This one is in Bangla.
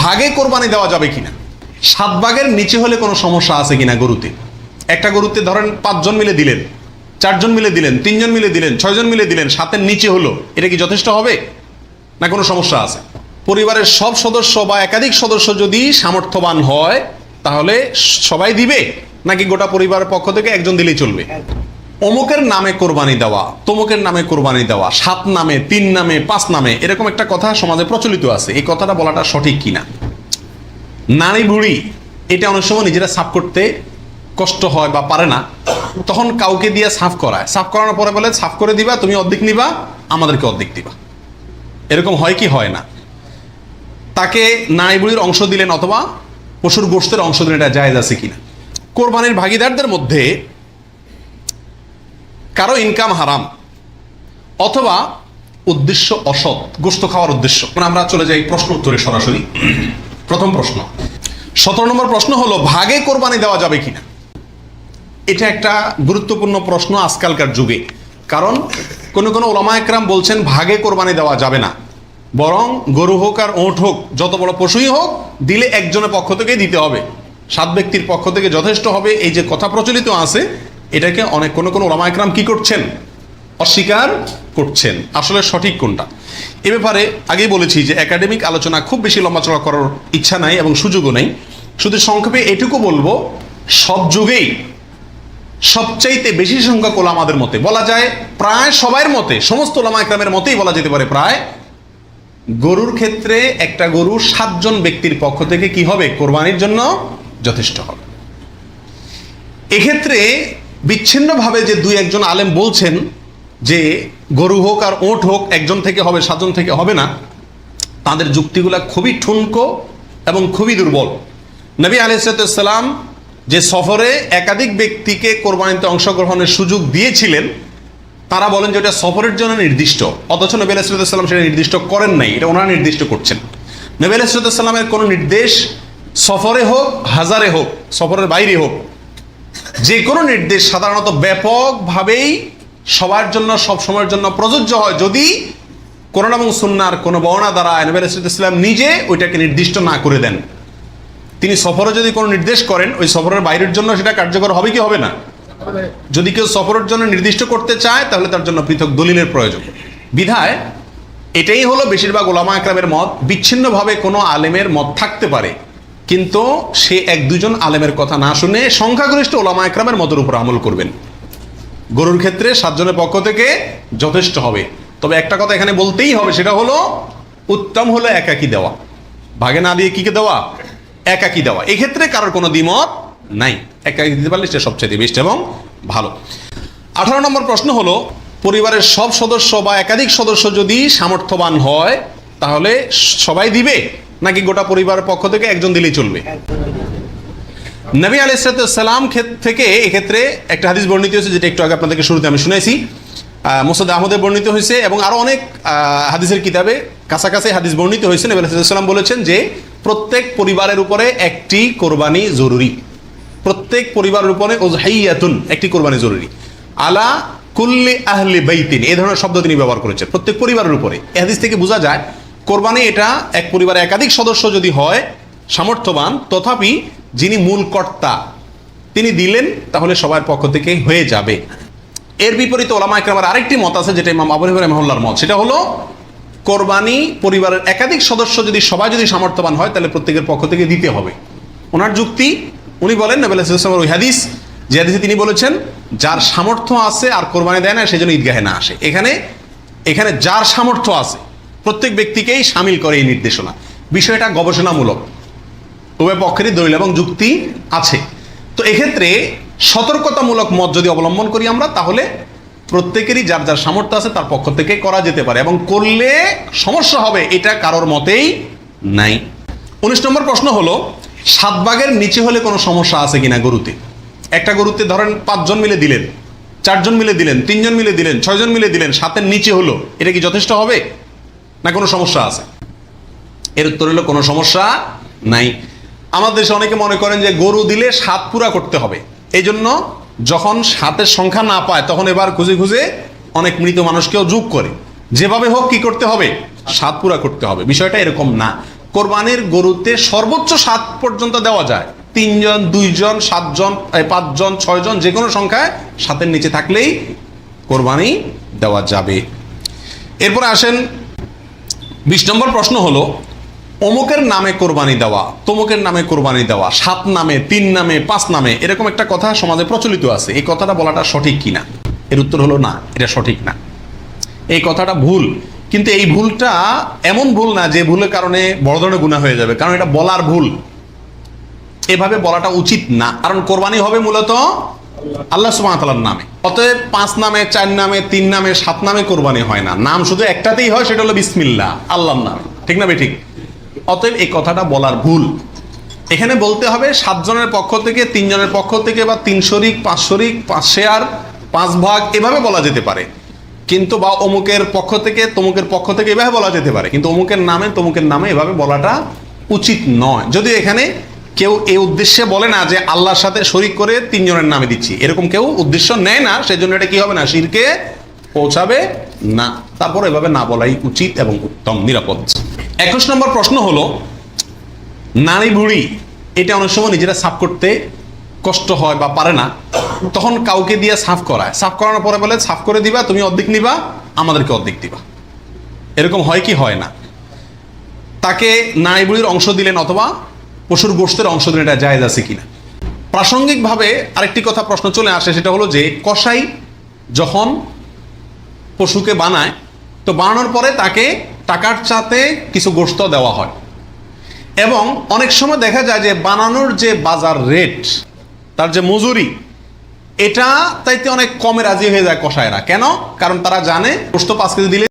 ভাগে কোরবানি দেওয়া যাবে কিনা? সাত ভাগের নিচে হলে কোনো সমস্যা আছে কিনা গরুতে? একটা গরুতে ধরেন পাঁচজন মিলে দিলেন, চারজন মিলে দিলেন, তিনজন মিলে দিলেন, ছয়জন মিলে দিলেন, সাতের নিচে হলো, এটা কি যথেষ্ট হবে? না কোনো সমস্যা আছে? পরিবারের সব সদস্য বা একাধিক সদস্য যদি সামর্থ্যবান হয়, তাহলে সবাই দিবে? নাকি গোটা পরিবারের পক্ষ থেকে একজন দিলেই চলবে? অমুকের নামে কোরবানি দেওয়া, তমুকের নামে কোরবানি দেওয়া, সাত নামে, তিন নামে, পাঁচ নামে, এরকম একটা কথা সমাজে প্রচলিত আছে। এই কথাটা বলাটা সঠিক কিনা? নারী বুড়ি, এটা অনেক সময় নিজেরা সাফ করতে কষ্ট হয় বা পারে না। তখন কাউকে দিয়ে সাফ করায়। সাফ করানোর পরে বলে, সাফ করে দিবা, তুমি অর্ধেক নিবা, আমাদেরকে অর্ধেক দিবা। এরকম হয় কি হয় না? তাকে নারী বুড়ির অংশ দিলেন অথবা পশুর গোষ্ঠের অংশ দিলেন, এটা জায়েজ আছে কিনা? কোরবানির ভাগিদারদের মধ্যে কারও ইনকাম হারাম, অথবা উদ্দেশ্য অসৎ, গোস্ত খাওয়ার উদ্দেশ্য। এখন আমরা চলে যাই প্রশ্ন উত্তরে সরাসরি। প্রথম প্রশ্ন, সতেরো নম্বর প্রশ্ন হলো, ভাগে কোরবানি দেওয়া যাবে কিনা? এটা একটা গুরুত্বপূর্ণ প্রশ্ন আজকালকার যুগে। কারণ কোন কোনো ওলামা একরাম বলছেন, ভাগে কোরবানি দেওয়া যাবে না। বরং গরু হোক আর ওঁট হোক, যত বড় পশুই হোক, দিলে একজনের পক্ষ থেকে দিতে হবে। সাত ব্যক্তির পক্ষ থেকে যথেষ্ট হবে। এই যে কথা প্রচলিত আছে এটাকে অনেক কোনো কোনো ওলামা একরাম কি করছেন? অস্বীকার করছেন। আসলে সঠিক কোনটা? এ ব্যাপারে আগেই বলেছি যে একাডেমিক আলোচনা খুব বেশি লম্বাচড়া করার ইচ্ছা নাই এবং সুযোগও নেই। শুধু সংক্ষেপে এটুকু বলব, সব যুগেই সবচাইতে বেশি সংখ্যক ওলামাদের মতে, বলা যায় প্রায় সবার মতে, সমস্ত ওলামা একরামের মতেই বলা যেতে পারে প্রায়, গরুর ক্ষেত্রে একটা গরু সাতজন ব্যক্তির পক্ষ থেকে কি হবে? কোরবানির জন্য যথেষ্ট হবে। এক্ষেত্রে বিচ্ছিন্নভাবে যে দুই একজন আলেম বলছেন যে গরু হোক আর ওট হোক একজন থেকে হবে, সাতজন থেকে হবে না, তাদের যুক্তিগুলা খুবই ঠুনকো এবং খুবই দুর্বল। নবী আলাইসালাম যে সফরে একাধিক ব্যক্তিকে কোরবানিতে অংশগ্রহণের সুযোগ দিয়েছিলেন, তারা বলেন যে ওটা সফরের জন্য নির্দিষ্ট, অথচ নবী আলাইসাল্লাম সেটা নির্দিষ্ট করেন নাই, এটা ওনারা নির্দিষ্ট করছেন। নবী আলাইসাল্লামের কোনো নির্দেশ সফরে হোক, হাজারে হোক, সফরের বাইরে হোক যে কোনো নির্দেশ সাধারণত ব্যাপকভাবেই সবার জন্য, সব সময়ের জন্য প্রযোজ্য হয়। যদি কোরআন এবং সুন্নার কোনো বর্ণা দ্বারা নবী ইসলাম নিজে ওইটাকে নির্দিষ্ট না করে দেন, তিনি সফরে যদি কোনো নির্দেশ করেন, ওই সফরের বাইরের জন্য সেটা কার্যকর হবে কি হবে না? যদি কেউ সফরের জন্য নির্দিষ্ট করতে চায়, তাহলে তার জন্য পৃথক দলিলের প্রয়োজন। বিধায় এটাই হলো বেশিরভাগ ওলামা একরামের মত, বিচ্ছিন্নভাবে কোনো আলেমের মত থাকতে পারে। কিন্তু সে এক দুজন আলেমের কথা না শুনে সংখ্যাগরিষ্ঠ ওলামা একরামের মতের উপর আমল করবেন। গরুর ক্ষেত্রে সাতজনের পক্ষ থেকে যথেষ্ট হবে। তবে একটা কথা এখানে বলতেই হবে, সেটা হলো উত্তম হলো একাকি দেওয়া। ভাগে না দিয়ে কিকে দেওয়া? একাকি দেওয়া। এক্ষেত্রে কারোর কোনো দ্বিমত নাই। একাকি দিতে পারলে সেটা সবচেয়ে বেস্ট এবং ভালো। আঠারো নম্বর প্রশ্ন হলো, পরিবারের সব সদস্য বা একাধিক সদস্য যদি সামর্থ্যবান হয়, তাহলে সবাই দিবে? নাকি গোটা পরিবারের পক্ষ থেকে একজন দিলেই চলবে? নবী আলাইসালাম থেকে এক্ষেত্রে একটা হাদিস বর্ণিত হয়েছে যেটা একটু আগে আপনাদেরকে শুরুতে আমি শুনেছি। মোসাদ আহমদের বর্ণিত হয়েছে এবং আরও অনেক হাদিসের কিতাবে কাছাকাছি হাদিস বর্ণিত হয়েছে। নবী আলাইসাল্লাম বলেছেন যে প্রত্যেক পরিবারের উপরে একটি কোরবানি জরুরি। প্রত্যেক পরিবারের উপরে ওজহাইয়াতুন একটি কোরবানি জরুরি। আলা কুল্লি আহলি বাইতিন এই ধরনের শব্দ তিনি ব্যবহার করেছেন প্রত্যেক পরিবারের উপরে। এ হাদিস থেকে বোঝা যায় কোরবানি এটা এক পরিবারে একাধিক সদস্য যদি হয়, সামর্থ্যবান, তথাপি যিনি মূল কর্তা, তিনি দিলেন, তাহলে সবার পক্ষ থেকে হয়ে যাবে। এর বিপরীতে ওলামা একরামের আরেকটি মত আছে, যেটা ইমাম আবু হানিফা রহমাহুল্লাহর মত। সেটা হলো, কোরবানি পরিবারের একাধিক সদস্য যদি, সবাই যদি সামর্থ্যবান হয়, তাহলে প্রত্যেকের পক্ষ থেকে দিতে হবে। ওনার যুক্তি, উনি বলেন নবেল ওই হাদিস, যে হাদিসে তিনি বলেছেন, যার সামর্থ্য আছে আর কোরবানি দেয় না সেজন্য ঈদগাহে না আসে। এখানে এখানে যার সামর্থ্য আছে প্রত্যেক ব্যক্তিকেই সামিল করে এই নির্দেশনা। বিষয়টা গবেষণামূলক। উভয় পক্ষেরই দলিল এবং যুক্তি আছে। তো এক্ষেত্রে সতর্কতামূলক মত যদি অবলম্বন করি আমরা, তাহলে প্রত্যেকেরই যার যার সামর্থ্য আছে তার পক্ষ থেকে করা যেতে পারে এবং করলে সমস্যা হবে এটা কারোর মতেই নাই। উনিশ নম্বর প্রশ্ন হলো, সাত ভাগের নিচে হলে কোনো সমস্যা আছে কিনা গরুতে? একটা গরুতে ধরেন পাঁচজন মিলে দিলেন, চারজন মিলে দিলেন, তিনজন মিলে দিলেন, ছয়জন মিলে দিলেন, সাতের নিচে হলো, এটা কি যথেষ্ট হবে? না কোনো সমস্যা আছে? এর উত্তর হলো কোনো সমস্যা নাই। আমাদের দেশে অনেকে মনে করেন যে গরু দিলে সাত পুরা করতে হবে। এই জন্য যখন সাতের সংখ্যা না পায়, তখন এবার খুঁজে খুঁজে অনেক মৃত মানুষকেও যোগ করে। যেভাবে হোক কি করতে হবে? সাত পুরা করতে হবে। বিষয়টা এরকম না। কোরবানির গরুতে সর্বোচ্চ সাত পর্যন্ত দেওয়া যায়। তিনজন, দুইজন, সাতজন পাঁচজন, ছয়জন যে কোনো সংখ্যায় সাতের নিচে থাকলেই কোরবানি দেওয়া যাবে। এরপরে আসেন বিশ নম্বর প্রশ্ন হলো, অমুকের নামে কোরবানি দেওয়া, তমুকের নামে কোরবানি দেওয়া, সাত নামে, তিন নামে, পাঁচ নামে, এরকম একটা কথা সমাজে প্রচলিত আছে। এই কথাটা বলাটা সঠিক কিনা? এর উত্তর হলো না, এটা সঠিক না। এই কথাটা ভুল, কিন্তু এই ভুলটা এমন ভুল না যে ভুলের কারণে বড় ধরনের গুণা হয়ে যাবে, কারণ এটা বলার ভুল। এভাবে বলাটা উচিত না, কারণ কোরবানি হবে মূলত আল্লাহ সুবাহতালার নামে। অতএব পাঁচ নামে, চার নামে, তিন নামে, সাত নামে কোরবানি হয় না। নাম শুধু একটাতেই হয়, সেটা হলো বিসমিল্লা আল্লাহর নাম। ঠিক না ঠিক? অতএব এই কথাটা বলার ভুল। এখানে বলতে হবে সাতজনের পক্ষ থেকে তিনজনের পক্ষ থেকে বা তিন শরিক, পাঁচ শরিক, পাঁচ শেয়ার, পাঁচ ভাগ, এভাবে বলা যেতে পারে। কিন্তু বা অমুকের পক্ষ থেকে, তমুকের পক্ষ থেকে এভাবে বলা যেতে পারে। কিন্তু অমুকের নামে, তমুকের নামে এভাবে বলাটা উচিত নয়। যদি এখানে কেউ এই উদ্দেশ্যে বলে না যে আল্লাহর সাথে শরিক করে তিনজনের নামে দিচ্ছি। এরকম কেউ উদ্দেশ্য নেয় না, সেজন্য এটা কি হবে না? শিরকে পৌঁছাবে না। তারপর এভাবে না বলাই উচিত এবং উত্তম, নিরাপদ। একুশ নম্বর প্রশ্ন হলো, নারী বুড়ি, এটা অনেক সময় নিজেরা সাফ করতে কষ্ট হয় বা পারে না। তখন কাউকে দিয়ে সাফ করায়। সাফ করানোর পরে বলে, সাফ করে দিবা, তুমি অর্ধেক নিবা, আমাদেরকে অর্ধেক দিবা। এরকম হয় কি হয় না? তাকে নারী বুড়ির অংশ দিলেন অথবা পশুর গোষ্ঠের অংশ দিলেন এটা জায়েজ আছে কিনা। প্রাসঙ্গিকভাবে আরেকটি কথা প্রশ্ন চলে আসে, সেটা হলো যে কসাই যখন পশুকে বানায়, তো বানানোর পরে তাকে টাকার চাতে কিছু গোস্ত দেওয়া হয়। এবং অনেক সময় দেখা যায় যে বানানোর যে বাজার রেট, তার যে মজুরি, এটা তাইতে অনেক কমে রাজি হয়ে যায় কষায়রা কেন? কারণ তারা জানে গোস্ত পাঁচ কেজি দিলে